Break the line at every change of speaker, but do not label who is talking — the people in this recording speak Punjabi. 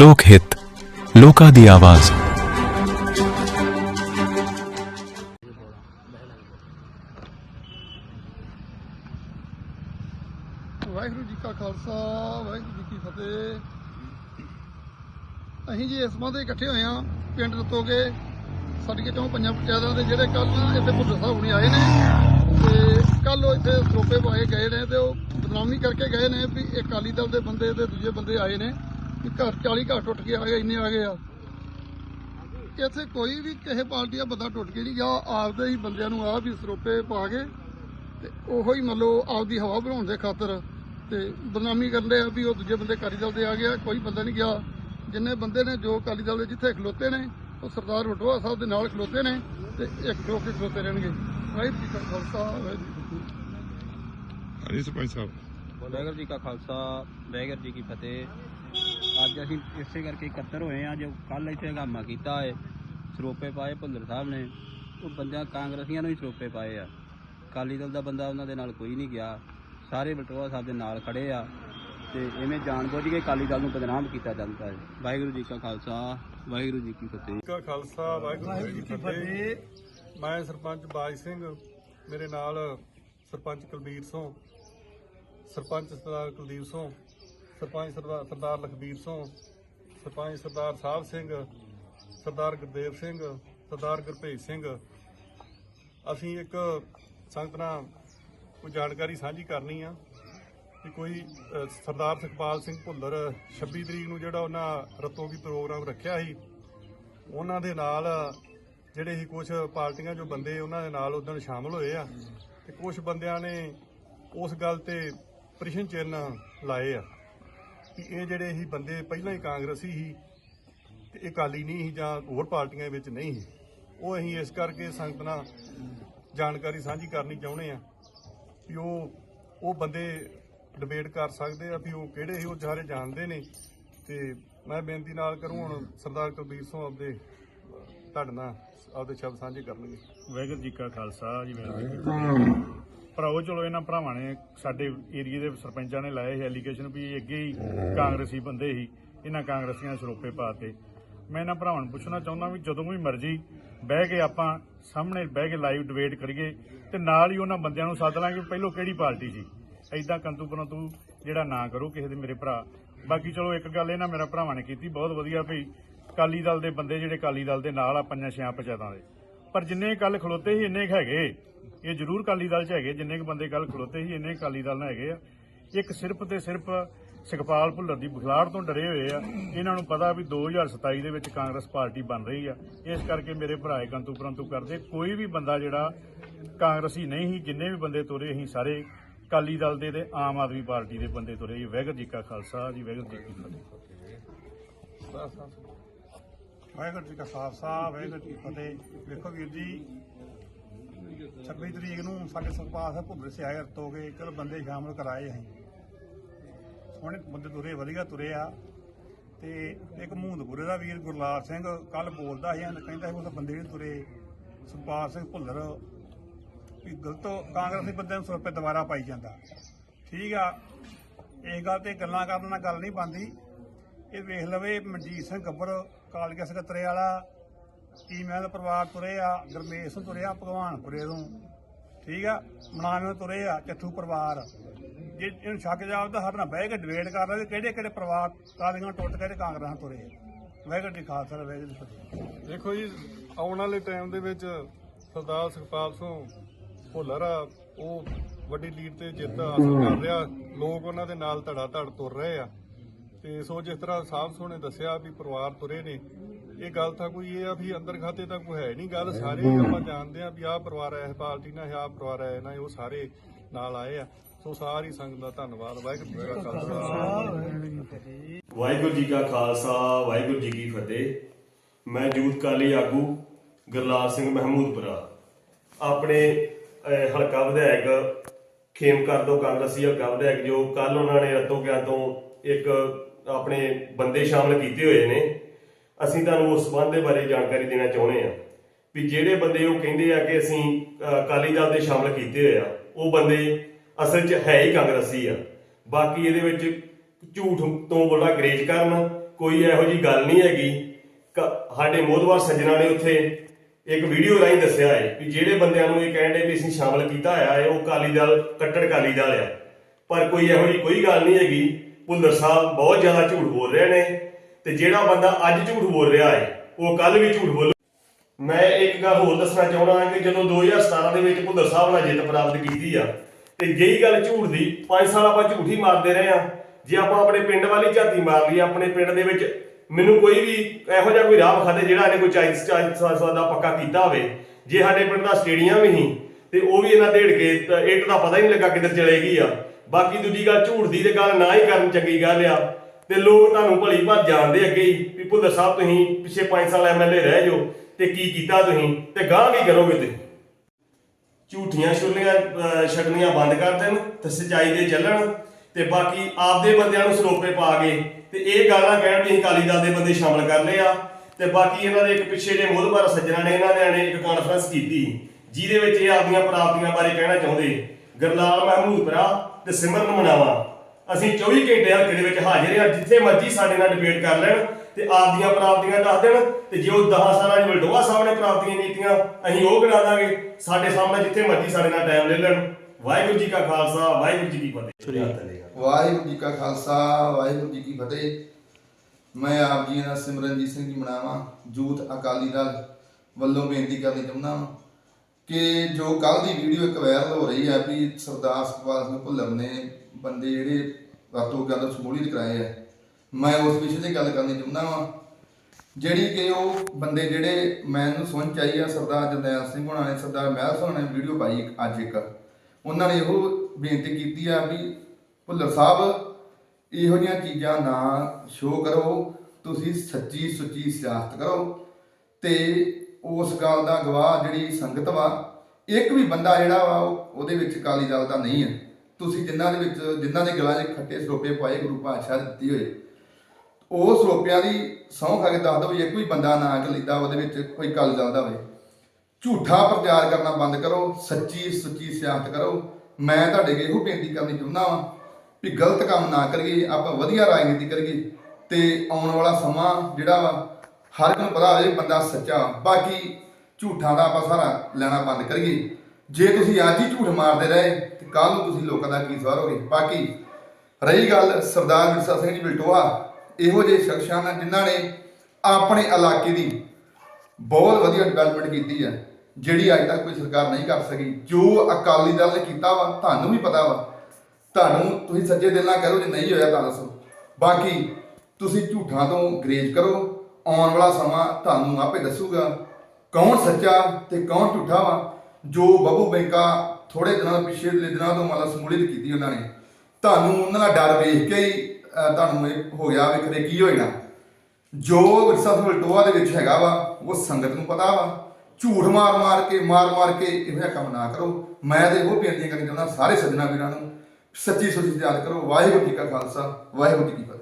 ਲੋਕ ਹਿੱਤ, ਲੋਕਾਂ ਦੀ ਆਵਾਜ਼।
ਵਾਹਿਗੁਰੂ ਜੀ ਕਾ ਖਾਲਸਾ, ਵਾਹਿਗੁਰੂ ਜੀ ਕੀ ਫਤਿਹ। ਅਸੀਂ ਜੀ ਇਸ ਸੰਬੰਧ ਇਕੱਠੇ ਹੋਏ ਆ ਪਿੰਡ ਰਤੋਗੇ ਸਾਡੀਆਂ ਚੋਂ ਪੰਜਾਂ ਪੰਚਾਇਤਾਂ ਦੇ ਜਿਹੜੇ ਕੱਲ ਇੱਥੇ ਭੁੱਲਰ ਸਾਹਿਬ ਹੁਣੀ ਆਏ ਨੇ। ਤੇ ਕੱਲ ਉਹ ਇੱਥੇ ਸਰੋਪੇ ਪਾਏ ਗਏ ਨੇ ਤੇ ਉਹ ਬਦਨਾਮੀ ਕਰਕੇ ਗਏ ਨੇ ਵੀ ਇਹ ਅਕਾਲੀ ਦਲ ਦੇ ਬੰਦੇ ਤੇ ਦੂਜੇ ਬੰਦੇ ਆਏ ਨੇ। ਵੀ ਘਰ 40 ਘਰ ਟੁੱਟ ਕੇ ਆ ਗਏ ਇੰਨੇ ਆ ਗਏ ਆ। ਇੱਥੇ ਕੋਈ ਵੀ ਕਿਸੇ ਪਾਰਟੀ ਦਾ ਬੰਦਾ ਟੁੱਟ ਕੇ ਨਹੀਂ ਗਿਆ ਆਪਦੇ ਹੀ ਬੰਦਿਆਂ ਨੂੰ ਆ ਵੀ ਸਰੋਪੇ ਪਾ ਕੇ ਤੇ ਉਹੋ ਹੀ ਮੰਨ ਲਓ ਆਪਦੀ ਹਵਾ ਬਣਾਉਣ ਦੇ ਖਾਤਰ ਤੇ ਬਦਨਾਮੀ ਕਰਨ ਦੇ ਆ ਵੀ ਉਹ ਦੂਜੇ ਬੰਦੇ ਅਕਾਲੀ ਦਲ ਦੇ ਆ ਗਿਆ ਕੋਈ ਬੰਦਾ ਨਹੀਂ ਗਿਆ। ਜਿੰਨੇ ਬੰਦੇ ਨੇ ਜੋ ਅਕਾਲੀ ਦਲ ਦੇ ਜਿੱਥੇ ਖਲੋਤੇ ਨੇ ਉਹ ਸਰਦਾਰ ਵਟਵਾ ਸਾਹਿਬ ਦੇ ਨਾਲ ਖਲੋਤੇ ਨੇ ਤੇ ਇੱਕ ਦੋ ਕੇ ਖਲੋਤੇ ਰਹਿਣਗੇ। ਵਾਹਿਗੁਰੂ ਜੀ ਕਾ ਖਾਲਸਾ ਵਾਹਿਗੁਰੂ ਜੀ ਕੀ ਫਤਿਹ।
ਹਾਂਜੀ ਸਰਪੰਚ ਸਾਹਿਬ।
ਵਾਹਿਗੁਰੂ ਜੀ ਕਾ ਖਾਲਸਾ ਵਾਹਿਗੁਰੂ ਜੀ ਕੀ ਫਤਿਹ। ਅੱਜ ਅਸੀਂ ਇਸੇ ਕਰਕੇ ਇਕੱਤਰ ਹੋਏ ਆ ਜੋ ਕੱਲ ਇੱਥੇ ਹੰਗਾਮਾ ਕੀਤਾ ਹੈ ਸਰੋਪੇ ਪਾਏ ਭੁੱਲਰ ਸਾਹਿਬ ਨੇ ਉਹ ਬੰਦਿਆਂ ਕਾਂਗਰਸੀਆਂ ਨੂੰ ਹੀ ਸਰੋਪੇ ਪਾਏ ਆ। ਅਕਾਲੀ ਦਲ ਦਾ ਬੰਦਾ ਉਹਨਾਂ ਦੇ ਨਾਲ ਕੋਈ ਨਹੀਂ ਗਿਆ ਸਾਰੇ ਬਟੋਆ ਸਾਹਿਬ ਦੇ ਨਾਲ ਖੜੇ ਆ ਤੇ ਐਵੇਂ ਜਾਣਬੁੱਝ ਕੇ ਅਕਾਲੀ ਦਲ ਨੂੰ ਬਦਨਾਮ ਕੀਤਾ ਜਾਂਦਾ ਹੈ। ਵਾਹਿਗੁਰੂ ਜੀ ਕਾ ਖਾਲਸਾ ਵਾਹਿਗੁਰੂ ਜੀ ਕੀ ਫਤਿਹ।
ਕਾ ਖਾਲਸਾ ਵਾਹਿਗੁਰੂ ਜੀ ਕੀ ਫਤਿਹ। ਮੈਂ ਸਰਪੰਚ ਬਾਜ ਸਿੰਘ ਮੇਰੇ ਨਾਲ ਸਰਪੰਚ ਕੁਲਬੀਰ ਸਿੰਘ ਸਰਪੰਚ ਸਰਦਾਰ ਕੁਲਦੀਪ ਸਿੰਘ ਸਰਪੰਚ ਸਰਦਾਰ ਸਰਦਾਰ ਲਖਬੀਰ ਸਿੰਘ, ਸਰਪੰਚ ਸਰਦਾਰ ਸਾਹਿਬ ਸਿੰਘ, ਸਰਦਾਰ ਗੁਰਦੇਵ ਸਿੰਘ, ਸਰਦਾਰ ਗੁਰਭੇਜ ਸਿੰਘ। ਅਸੀਂ ਇੱਕ ਸੰਗਤ ਨਾਲ ਕੋਈ ਜਾਣਕਾਰੀ ਸਾਂਝੀ ਕਰਨੀ ਆ ਕਿ ਕੋਈ ਸਰਦਾਰ ਸੁਖਪਾਲ ਸਿੰਘ ਭੁੱਲਰ 26 ਤਰੀਕ ਨੂੰ ਜਿਹੜਾ ਉਹਨਾਂ ਰਤੋਂ ਪ੍ਰੋਗਰਾਮ ਰੱਖਿਆ ਸੀ, ਉਹਨਾਂ ਦੇ ਨਾਲ ਜਿਹੜੇ ਸੀ ਕੁਝ ਪਾਰਟੀਆਂ ਜੋ ਬੰਦੇ ਉਹਨਾਂ ਦੇ ਨਾਲ ਉਦੋਂ ਸ਼ਾਮਲ ਹੋਏ ਆ ਤੇ ਕੁਝ ਬੰਦਿਆਂ ਨੇ ਉਸ ਗੱਲ ਤੇ ਪ੍ਰਸ਼ਨ ਚਿੰਨ੍ਹ ਲਾਏ ਆ। ਕਿ ਇਹ ਜਿਹੜੇ ਸੀ ਬੰਦੇ ਪਹਿਲਾਂ ਹੀ ਕਾਂਗਰਸੀ ਸੀ ਤੇ ਇਹ ਅਕਾਲੀ ਨਹੀਂ ਸੀ ਜਾਂ ਹੋਰ ਪਾਰਟੀਆਂ ਵਿੱਚ ਨਹੀਂ ਸੀ। ਉਹ ਅਸੀਂ ਇਸ ਕਰਕੇ ਸੰਗਤ ਨਾਲ ਜਾਣਕਾਰੀ ਸਾਂਝੀ ਕਰਨੀ ਚਾਹੁੰਦੇ ਆ ਵੀ ਉਹ ਉਹ ਬੰਦੇ ਡਿਬੇਟ ਕਰ ਸਕਦੇ ਆ ਵੀ ਉਹ ਕਿਹੜੇ ਸੀ ਉਹ ਸਾਰੇ ਜਾਣਦੇ ਨੇ ਤੇ ਮੈਂ ਬੇਨਤੀ ਨਾਲ ਕਰੂੰ ਹੁਣ ਸਰਦਾਰ ਕੁਲਬੀਰ ਸਿੰਘ ਆਪਦੇ ਤੁਹਾਡੇ ਨਾਲ ਆਪਦੇ ਸ਼ਬਦ ਸਾਂਝੇ ਕਰਨਗੇ।
ਵਾਹਿਗੁਰੂ ਜੀ ਕਾ ਖਾਲਸਾ ਜੀ ਵਾਹਿਗੁਰੂ ਭਰਾਓ ਚਲੋ ਇਹਨਾਂ ਭਰਾਵਾਂ ਨੇ ਸਾਡੇ ਏਰੀਏ ਦੇ ਸਰਪੰਚਾਂ ਨੇ ਲਾਏ ਸੀ ਐਲੀਗੇਸ਼ਨ ਵੀ ਇਹ ਅੱਗੇ ਹੀ ਕਾਂਗਰਸੀ ਬੰਦੇ ਸੀ, ਇਹਨਾਂ ਕਾਂਗਰਸੀਆਂ ਸਰੋਪੇ ਪਾਤੇ ਮੈਂ ਇਹਨਾਂ ਭਰਾਵਾਂ ਨੂੰ ਪੁੱਛਣਾ ਚਾਹੁੰਦਾ ਵੀ ਜਦੋਂ ਵੀ ਮਰਜ਼ੀ ਬਹਿ ਕੇ ਆਪਾਂ ਸਾਹਮਣੇ ਬਹਿ ਕੇ ਲਾਈਵ ਡਿਬੇਟ ਕਰੀਏ ਤੇ ਨਾਲ ਹੀ ਉਹਨਾਂ ਬੰਦਿਆਂ ਨੂੰ ਸੱਦ ਲਾਂਗੇ ਵੀ ਪਹਿਲੋਂ ਕਿਹੜੀ ਪਾਰਟੀ ਸੀ। ਐਦਾਂ ਕੰਤੂ ਪਰੰਤੂ ਜਿਹੜਾ ਨਾ ਕਰੋ ਕਿਸੇ ਦੇ ਮੇਰੇ ਭਰਾ। ਬਾਕੀ ਚਲੋ ਇੱਕ ਗੱਲ ਇਹਨਾਂ ਮੇਰਾ ਭਰਾਵਾਂ ਨੇ ਕੀਤੀ, ਬਹੁਤ ਵਧੀਆ ਭਈ ਕਾਲੀ ਦਲ ਦੇ ਬੰਦੇ ਜਿਹੜੇ ਕਾਲੀ ਦਲ ਦੇ ਨਾਲ ਆ, ਪੰਜਾਂ ਛਿਆਂ ਪੰਚਾਇਤਾਂ ਦੇ। ਪਰ ਜਿੰਨੇ ਕੱਲ ਖਲੋਤੇ ਸੀ, ਇੰਨੇ ਕੁ ਹੈਗੇ। ਇਹ ਜ਼ਰੂਰ ਕਾਲੀ ਦਲ 'ਚ ਹੈਗੇ, ਜਿੰਨੇ ਕੁ ਬੰਦੇ ਕੱਲ ਖਲੋਤੇ ਸੀ, ਇੰਨੇ ਕਾਲੀ ਦਲ ਨਾਲ ਹੈਗੇ ਆ। ਇੱਕ ਸਿਰਫ ਤੇ ਸਿਰਫ ਸੁਖਪਾਲ ਭੁੱਲਰ ਦੀ ਬੁਖਲਾੜ ਤੋਂ ਡਰੇ ਹੋਏ ਆ। ਇਹਨਾਂ ਨੂੰ ਪਤਾ ਵੀ 2027 ਦੇ ਵਿੱਚ ਕਾਂਗਰਸ ਪਾਰਟੀ ਬਣ ਰਹੀ ਆ। ਇਸ ਕਰਕੇ ਮੇਰੇ ਭਰਾ ਕੰਤੂ ਪਰੰਤੂ ਕਰਦੇ, ਕੋਈ ਵੀ ਬੰਦਾ ਜਿਹੜਾ ਕਾਂਗਰਸੀ ਨਹੀਂ ਸੀ, ਜਿੰਨੇ ਵੀ ਬੰਦੇ ਤੁਰੇ ਅਸੀਂ ਸਾਰੇ ਕਾਲੀ ਦਲ ਦੇ ਤੇ ਆਮ ਆਦਮੀ ਪਾਰਟੀ ਦੇ ਬੰਦੇ ਤੁਰੇ ਜੀ। ਵਾਹਿਗੁਰੂ ਜੀ ਕਾ ਖਾਲਸਾ ਜੀ ਵਾਹਿਗੁਰੂ ਜੀ ਕੀ ਫਤਿਹ।
ਵਾਹਿਗੁਰੂ ਜੀ ਕਾ ਖਾਲਸਾ ਵਾਹਿਗੁਰੂ ਜੀ ਫਤਿਹ। ਵੇਖੋ ਵੀਰ ਜੀ 26 ਤਰੀਕ ਨੂੰ ਸਾਡੇ ਸੁਖਪਾਲ ਸਾਹਿਬ ਭੁੱਲਰ ਸੇ ਆਏ ਰਤੋਗੇ ਚਲ ਬੰਦੇ ਸ਼ਾਮਲ ਕਰਾਏ ਅਸੀਂ। ਸੋਹਣੇ ਬੰਦੇ ਤੁਰੇ, ਵਧੀਆ ਤੁਰੇ ਆ ਤੇ ਇੱਕ ਮੂੰਦਪੁਰੇ ਦਾ ਵੀਰ ਗੁਰਲਾਲ ਸਿੰਘ ਕੱਲ ਬੋਲਦਾ ਸੀ and ਕਹਿੰਦਾ ਸੀ ਉਸ ਬੰਦੇ ਵੀ ਤੁਰੇ। ਸੁਖਪਾਲ ਸਿੰਘ ਭੁੱਲਰ ਵੀ ਗਲਤ ਕਾਂਗਰਸੀ ਬੰਦੇ ਨੂੰ ਸਰਪੇ ਦੁਬਾਰਾ ਪਾਈ ਜਾਂਦਾ। ਠੀਕ ਆ, ਇਸ ਗੱਲ ਤੇ ਗੱਲਾਂ ਕਰਨ ਨਾਲ ਗੱਲ ਨਹੀਂ ਬਣਦੀ। ਇਹ ਵੇਖ ਲਵੇ ਮਨਜੀਤ ਸਿੰਘ ਗੱਬਰ ਕਾਲਗਾ ਸਕੱਤਰੇ ਵਾਲਾ ਟੀਮਾਂ ਦਾ ਪਰਿਵਾਰ ਤੁਰੇ ਆ, ਗਰਮੇਸ਼ ਸਿੰਘ ਤੁਰੇ ਆ ਭਗਵਾਨਪੁਰੇ ਤੋਂ। ਠੀਕ ਆ? ਮਨਾਵੇਂ ਤੁਰੇ ਆ, ਚੱਠੂ ਪਰਿਵਾਰ। ਜੇ ਇਹਨੂੰ ਛੱਕ ਜਾਵਦਾ ਸਾਡੇ ਨਾਲ ਬਹਿ ਕੇ ਡਿਬੇਟ ਕਰ ਵੀ ਕਿਹੜੇ ਕਿਹੜੇ ਪਰਿਵਾਰ ਕਾਲੀਆਂ ਟੁੱਟ ਕੇ ਤੇ ਕਾਂਗਰਸਾਂ ਤੁਰੇ ਆ। ਵਾਹਿਗੁਰੂ ਜੀ ਖਾਲਸਾ, ਵਾਹਿਗੁਰੂ ਜੀ ਫਤਿਹ।
ਦੇਖੋ ਜੀ, ਆਉਣ ਵਾਲੇ ਟਾਈਮ ਦੇ ਵਿੱਚ ਸਰਦਾਰ ਸੁਖਪਾਲ ਸਿੰਘ ਭੁੱਲਰ ਆ, ਉਹ ਵੱਡੀ ਲੀਡ ਤੇ ਜਿੱਤ ਹਾਸਲ ਕਰ ਰਿਹਾ। ਲੋਕ ਉਹਨਾਂ ਦੇ ਨਾਲ ਧੜਾ ਧੜ ਤੁਰ ਰਹੇ ਆ। ਤੇ ਸੋ ਜਿਸ ਤਰ੍ਹਾਂ ਸਾਹਿਬ ਸੋਹ ਨੇ ਦੱਸਿਆ ਵੀ ਪਰਿਵਾਰ ਤੁਰੇ ਨੇ ਇਹ ਗੱਲ ਤਾਂ ਕੋਈ ਇਹ ਆ ਵੀ ਅੰਦਰ ਖਾਤੇ ਤਾਂ ਕੋਈ ਹੈ ਨਹੀਂ ਗੱਲ ਸਾਰੇ ਆਪਾਂ ਜਾਣਦੇ ਆ ਵੀ ਆਹ ਪਰਿਵਾਰ ਹੈ ਪਾਰਟੀ ਨਾਲ ਆਹ ਪਰਿਵਾਰ ਹੈ ਨਾ ਉਹ ਸਾਰੇ ਨਾਲ ਆਏ ਆ। ਸੋ ਸਾਰੀ ਸੰਗਤ ਦਾ ਧੰਨਵਾਦ ਵਾਹਿਗੁਰੂ ਜੀ ਕਾ ਖਾਲਸਾ।
ਵਾਹਿਗੁਰੂ ਜੀ ਕਾ ਖਾਲਸਾ ਵਾਹਿਗੁਰੂ ਜੀ ਕੀ ਫਤਿਹ। ਮੈਂ ਜੂਤ ਕਾਲੀ ਆਗੂ ਗੁਰਲਾਲ ਸਿੰਘ ਮਹਿਮੂਦਪੁਰਾ। ਆਪਣੇ ਹਲਕਾ ਵਿਧਾਇਕ ਖੇਮਕਰ ਤੋਂ ਕਾਂਗਰਸੀ ਹਲਕਾ ਵਿਧਾਇਕ ਜੋ ਕੱਲ ਉਹਨਾਂ ਨੇ ਰਤੋ ਗਿਆ ਤੋਂ ਇੱਕ ਆਪਣੇ ਬੰਦੇ ਸ਼ਾਮਲ ਕੀਤੇ ਹੋਏ ਨੇ। ਅਸੀਂ ਤੁਹਾਨੂੰ ਉਸ ਸੰਬੰਧ ਦੇ ਬਾਰੇ ਜਾਣਕਾਰੀ ਦੇਣਾ ਚਾਹੁੰਦੇ ਆ ਵੀ ਜਿਹੜੇ ਬੰਦੇ ਉਹ ਕਹਿੰਦੇ ਆ ਕਿ ਅਸੀਂ ਅਕਾਲੀ ਦਲ ਦੇ ਸ਼ਾਮਲ ਕੀਤੇ ਹੋਏ ਆ, ਉਹ ਬੰਦੇ ਅਸਲ 'ਚ ਹੈ ਹੀ ਕਾਂਗਰਸੀ ਆ। ਬਾਕੀ ਇਹਦੇ ਵਿੱਚ ਝੂਠ ਤੋਂ ਬੜਾ ਗਰੇਜ ਕਰਨ ਕੋਈ ਇਹੋ ਜੀ ਗੱਲ ਨਹੀਂ ਹੈਗੀ। ਕ- ਸਾਡੇ ਮੋਦਵਾਰ ਸੱਜਣਾ ਨੇ ਉੱਥੇ ਇੱਕ ਵੀਡੀਓ ਰਾਹੀਂ ਦੱਸਿਆ ਹੈ ਕਿ ਜਿਹੜੇ ਬੰਦਿਆਂ ਨੂੰ ਇਹ ਕਹਿੰਦੇ ਵੀ ਅਸੀਂ ਸ਼ਾਮਲ ਕੀਤਾ ਹੋਇਆ ਹੈ, ਉਹ ਕਾਲੀ ਦਲ, ਕੱਟੜ ਕਾਲੀ ਦਲ ਆ। ਪਰ ਕੋਈ ਇਹੋ ਜੀ ਕੋਈ ਗੱਲ ਨਹੀਂ ਹੈਗੀ। ਭੁੱਲਰ ਸਾਹਿਬ ਬਹੁਤ ਜ਼ਿਆਦਾ ਝੂਠ ਬੋਲ ਰਹੇ ਨੇ। ਤੇ ਜਿਹੜਾ ਬੰਦਾ ਅੱਜ ਝੂਠ ਬੋਲ ਰਿਹਾ ਹੈ, ਉਹ ਕੱਲ ਵੀ ਝੂਠ ਬੋਲ। ਮੈਂ ਇੱਕ ਗੱਲ ਹੋਰ ਦੱਸਣਾ ਚਾਹੁੰਦਾ ਹਾਂ ਕਿ ਜਦੋਂ 2017 ਦੇ ਵਿੱਚ ਭੁੱਲਰ ਸਾਹਿਬ ਨਾਲ ਜਿੱਤ ਪ੍ਰਾਪਤ ਕੀਤੀ ਆ, ਤੇ ਗਈ ਗੱਲ ਝੂਠ ਦੀ 5 ਸਾਲ ਆਪਾਂ ਝੂਠ ਮਾਰਦੇ ਰਹੇ ਆ। ਜੇ ਆਪਾਂ ਆਪਣੇ ਪਿੰਡ ਵਾਲੀ ਝਾਤੀ ਮਾਰ ਲਈ ਆਪਣੇ ਪਿੰਡ ਦੇ ਵਿੱਚ ਮੈਨੂੰ ਕੋਈ ਵੀ ਇਹੋ ਜਿਹਾ ਕੋਈ ਰਾਹ ਵਿਖਾਦੇ ਜਿਹੜਾ ਇਹਨੇ ਕੋਈ 40 40 ਦਾ ਪੱਕਾ ਕੀਤਾ ਹੋਵੇ। ਜੇ ਸਾਡੇ ਪਿੰਡ ਦਾ ਸਟੇਡੀਅਮ ਹੀ ਤੇ ਉਹ ਵੀ ਇਹਨਾਂ ਢੇੜ ਕੇ ਇੱਟ ਦਾ ਪਤਾ ਹੀ ਨਹੀਂ ਲੱਗਾ ਕਿੱਧਰ ਚਲੇ ਗਈ ਆ। ਬਾਕੀ ਦੂਜੀ ਗੱਲ ਝੂਠ ਦੀ ਤੇ ਗੱਲ ਨਾ ਹੀ ਕਰਨ ਚੰਗੀ ਗੱਲ ਆ। ਤੇ ਲੋਕ ਤੁਹਾਨੂੰ ਭਲੀ ਭਾਤ ਜਾਣਦੇ ਅੱਗੇ ਹੀ ਵੀ ਭੁੱਲਰ ਸਾਹਿਬ ਤੁਸੀਂ ਪਿਛੇ 5 ਸਾਲ ਐਮਐਲਏ ਰਹਿ ਜੋ ਤੇ ਕੀ ਕੀਤਾ ਤੁਸੀਂ ਤੇ ਗਾਂ ਕੀ ਕਰੋਗੇ ਤੁਸੀਂ? ਝੂਠੀਆਂ ਛੁਰਲੀਆਂ ਅਹ, ਛੱਡਣੀਆਂ ਬੰਦ ਕਰ ਦੇਣ ਤੇ ਸੱਚਾਈ ਦੇ ਚੱਲਣ ਤੇ ਬਾਕੀ ਆਪਦੇ ਬੰਦਿਆਂ ਨੂੰ ਸਰੋਪੇ ਪਾ ਕੇ ਤੇ ਇਹ ਗੱਲ ਕਹਿਣ ਵੀ ਅਕਾਲੀ ਦਲ ਦੇ ਬੰਦੇ ਸ਼ਾਮਲ ਕਰ ਲਏ ਆ। ਤੇ ਬਾਕੀ ਇਹਨਾਂ ਦੇ ਇੱਕ ਪਿੱਛੇ ਜੇ ਮੋਹਦਵਾਰ ਸੱਜਣਾ ਨੇ ਇਹਨਾਂ ਦੇ ਨੇ ਇੱਕ ਕਾਨਫਰੰਸ ਕੀਤੀ ਜਿਹਦੇ ਵਿੱਚ ਇਹ ਆਪਦੀਆਂ ਪ੍ਰਾਪਤੀਆਂ ਬਾਰੇ ਕਹਿਣਾ ਚਾਹੁੰਦੇ ਗਰਲਾਲ ਭਰਾ ਤੇ ਸਿਮਰਨ ਮਨਾਵਾ। ਅਸੀਂ 24 ਘੰਟੇ ਹਲਕੇ ਦੇ ਵਿੱਚ ਹਾਜ਼ਰ ਹਾਂ ਜਿੱਥੇ ਮਰਜ਼ੀ ਸਾਡੇ ਨਾਲ ਡਿਬੇਟ ਕਰ ਲੈਣ ਤੇ ਆਪਦੀਆਂ ਪ੍ਰਾਪਤੀਆਂ ਦੱਸ ਦੇਣ ਤੇ ਜੇ ਉਹ 10 ਸਾਲਾਂ 'ਚ ਵਲਡੋਆ ਸਾਹਿਬ ਨੇ ਪ੍ਰਾਪਤੀਆਂ ਕੀਤੀਆਂ ਅਸੀਂ ਉਹ ਗਿਣਾ ਦਾਂਗੇ ਸਾਡੇ ਸਾਹਮਣੇ ਜਿੱਥੇ ਮਰਜ਼ੀ ਸਾਡੇ ਨਾਲ ਟਾਈਮ ਲੈ ਲੈਣ। ਵਾਹਿਗੁਰੂ ਜੀ ਕਾ ਖਾਲਸਾ ਵਾਹਿਗੁਰੂ ਜੀ ਕੀ ਫਤਿਹ।
ਵਾਹਿਗੁਰੂ ਜੀ ਕਾ ਖਾਲਸਾ ਵਾਹਿਗੁਰੂ ਜੀ ਕੀ ਫਤਿਹ। ਮੈਂ ਆਪ ਜੀ ਦਾ ਸਿਮਰਨਜੀਤ ਸਿੰਘ ਜੀ ਮਨਾਵਾ ਜੂਥ ਅਕਾਲੀ ਦਲ ਵੱਲੋਂ ਬੇਨਤੀ ਕਰਨੀ ਚਾਹੁੰਦਾ ਹਾਂ ਕਿ ਜੋ ਕੱਲ ਦੀ ਵੀਡੀਓ ਇੱਕ ਵਾਇਰਲ ਹੋ ਰਹੀ ਹੈ ਵੀ ਸਰਦਾਰ ਸੁਖਪਾਲ ਸਿੰਘ ਭੁੱਲਰ ਨੇ ਬੰਦੇ ਜਿਹੜੇ ਵਰਤੋਂ ਕਰਨ ਸਮੂਲੀਅਤ ਕਰਾਏ ਆ। ਮੈਂ ਉਸ ਵਿਸ਼ੇ ਤੇ ਗੱਲ ਕਰਨੀ ਚਾਹੁੰਦਾ ਹਾਂ ਜਿਹੜੀ ਕਿ ਉਹ ਬੰਦੇ ਜਿਹੜੇ ਮੈਨੂੰ ਸੁਣ ਚਾਹੀ ਆ, ਸਰਦਾਰ ਜਰਨੈਲ ਸਿੰਘ ਹੋਣਾ ਨੇ, ਸਰਦਾਰ ਮਹਿਲ ਸਿੰਘ ਹੋਣਾ ਨੇ ਵੀਡੀਓ ਪਾਈ ਅੱਜ ਇੱਕ। ਉਹਨਾਂ ਨੇ ਇਹੋ ਬੇਨਤੀ ਕੀਤੀ ਆ ਵੀ ਭੁੱਲਰ ਸਾਹਿਬ, ਇਹੋ ਜਿਹੀਆਂ ਚੀਜ਼ਾਂ ਨਾ ਸ਼ੋਅ ਕਰੋ, ਤੁਸੀਂ ਸੱਚੀ ਸੁੱਚੀ ਸਿਆਸਤ ਕਰੋ ਤੇ ਉਸ ਗੱਲ ਦਾ ਗਵਾਹ ਜਿਹੜੀ ਸੰਗਤ ਵਾ, ਇੱਕ ਵੀ ਬੰਦਾ ਜਿਹੜਾ ਵਾ, ਉਹਦੇ ਵਿੱਚ ਕਾਲੀ ਦਲ ਦਾ ਨਹੀਂ ਹੈ। ਤੁਸੀਂ ਜਿਨ੍ਹਾਂ ਦੇ ਵਿੱਚ, ਜਿਨ੍ਹਾਂ ਦੇ ਗਲਾਂ 'ਚ ਖੱਟੇ ਸਰੋਪੇ ਪਾਏ, ਗੁਰੂ ਪਾਤਸ਼ਾਹ ਦਿੱਤੀ ਹੋਏ, ਉਹ ਸਰੋਪਿਆਂ ਦੀ ਸਹੁੰ ਖਾ ਕੇ ਦੱਸ ਦਿਓ ਵੀ ਇੱਕ ਵੀ ਬੰਦਾ ਨਾ ਕਲੀਦਾ ਉਹਦੇ ਵਿੱਚ ਕੋਈ ਕਾਲੀ ਦਲ ਦਾ ਹੋਵੇ। ਝੂਠਾ ਪ੍ਰਚਾਰ ਕਰਨਾ ਬੰਦ ਕਰੋ, ਸੱਚੀ, ਸੁੱਚੀ ਸਿਆਸਤ ਕਰੋ। ਮੈਂ ਤੁਹਾਡੇ ਅੱਗੇ ਇਹੋ ਬੇਨਤੀ ਕਰਨੀ ਚਾਹੁੰਦਾ ਵਾਂ ਵੀ ਗਲਤ ਕੰਮ ਨਾ ਕਰੀਏ, ਆਪਾਂ ਵਧੀਆ ਰਾਜਨੀਤੀ ਕਰੀਏ ਤੇ ਆਉਣ ਵਾਲਾ ਸਮਾਂ ਜਿਹੜਾ ਵਾ ਹਰ ਇੱਕ ਨੂੰ ਪਤਾ ਹੋਵੇ ਬੰਦਾ ਸੱਚਾ। ਬਾਕੀ ਝੂਠਾਂ ਦਾ ਆਪਾਂ ਸਾਰਾ ਲੈਣਾ ਬੰਦ ਕਰੀਏ। ਜੇ ਤੁਸੀਂ ਅੱਜ ਹੀ ਝੂਠ ਮਾਰਦੇ ਰਹੇ, ਤੇ ਕੱਲ ਨੂੰ ਤੁਸੀਂ ਲੋਕਾਂ ਦਾ ਕੀ ਸਵਾਰੋਗੇ ਬਾਕੀ ਰਹੀ ਗੱਲ ਸਰਦਾਰ ਵਿਰਸਾ ਸਿੰਘ ਜੀ ਬਿਲਟੋਆ। ਇਹੋ ਜਿਹੇ ਸ਼ਖਸਾਂ ਨੇ ਜਿਨ੍ਹਾਂ ਨੇ ਆਪਣੇ ਇਲਾਕੇ ਦੀ ਬਹੁਤ ਵਧੀਆ ਡਿਵੈਲਪਮੈਂਟ ਕੀਤੀ ਹੈ, ਜਿਹੜੀ ਅੱਜ ਤੱਕ ਕੋਈ ਸਰਕਾਰ ਨਹੀਂ ਕਰ ਸਕੀ। ਜੋ ਅਕਾਲੀ ਦਲ ਨੇ ਕੀਤਾ ਵਾ, ਤੁਹਾਨੂੰ ਵੀ ਪਤਾ ਵਾ। ਤੁਹਾਨੂੰ ਤੁਸੀਂ ਸੱਚੇ ਦਿਲ ਨਾਲ ਕਰੋ ਜੇ ਨਹੀਂ ਹੋਇਆ ਤਾਂ ਦੱਸੋ। ਬਾਕੀ ਤੁਸੀਂ ਝੂਠਾਂ ਤੋਂ ਗਰੇਜ ਕਰੋ। ਆਉਣ ਵਾਲਾ ਸਮਾਂ ਤੁਹਾਨੂੰ ਆਪੇ ਦੱਸੂਗਾ। ਕੌਣ ਸੱਚਾ ਤੇ ਕੌਣ ਝੂਠਾ ਵਾ? ਜੋ ਬੱਬੂ ਬੈਂਕਾ ਥੋੜੇ ਦਿਨਾਂ ਪਿੱਛੇ ਦਿਨਾਂ ਤੋਂ ਮਤਲਬ ਸਮੂਲੀਅਤ ਕੀਤੀ ਉਹਨਾਂ ਨੇ। ਤੁਹਾਨੂੰ ਉਹਨਾਂ ਦਾ ਡਰ ਵੇਖ ਕੇ ਹੀ ਤੁਹਾਨੂੰ ਇਹ ਹੋ ਗਿਆ ਵੇਖਦੇ ਕੀ ਹੋਏਗਾ। ਜੋ ਵਿਰਸਾ ਟੋਆ ਦੇ ਵਿੱਚ ਹੈਗਾ ਵਾ, ਉਹ ਸੰਗਤ ਨੂੰ ਪਤਾ ਵਾ। ਝੂਠ ਮਾਰ ਮਾਰ ਕੇ, ਮਾਰ ਮਾਰ ਕੇ ਇਹੋ ਜਿਹਾ ਕੰਮ ਨਾ ਕਰੋ। ਮੈਂ ਤੇ ਉਹ ਬੇਨਤੀ ਕਰਨੀ ਚਾਹੁੰਦਾ ਸਾਰੇ ਸੱਜਣਾ ਵੀਰਾਂ ਨੂੰ। ਸੱਚੀ ਸੁੱਚੀ ਯਾਦ ਕਰੋ। ਵਾਹਿਗੁਰੂ ਜੀ ਕਾ ਖਾਲਸਾ, ਵਾਹਿਗੁਰੂ ਜੀ ਕੀ ਫਤਿਹ।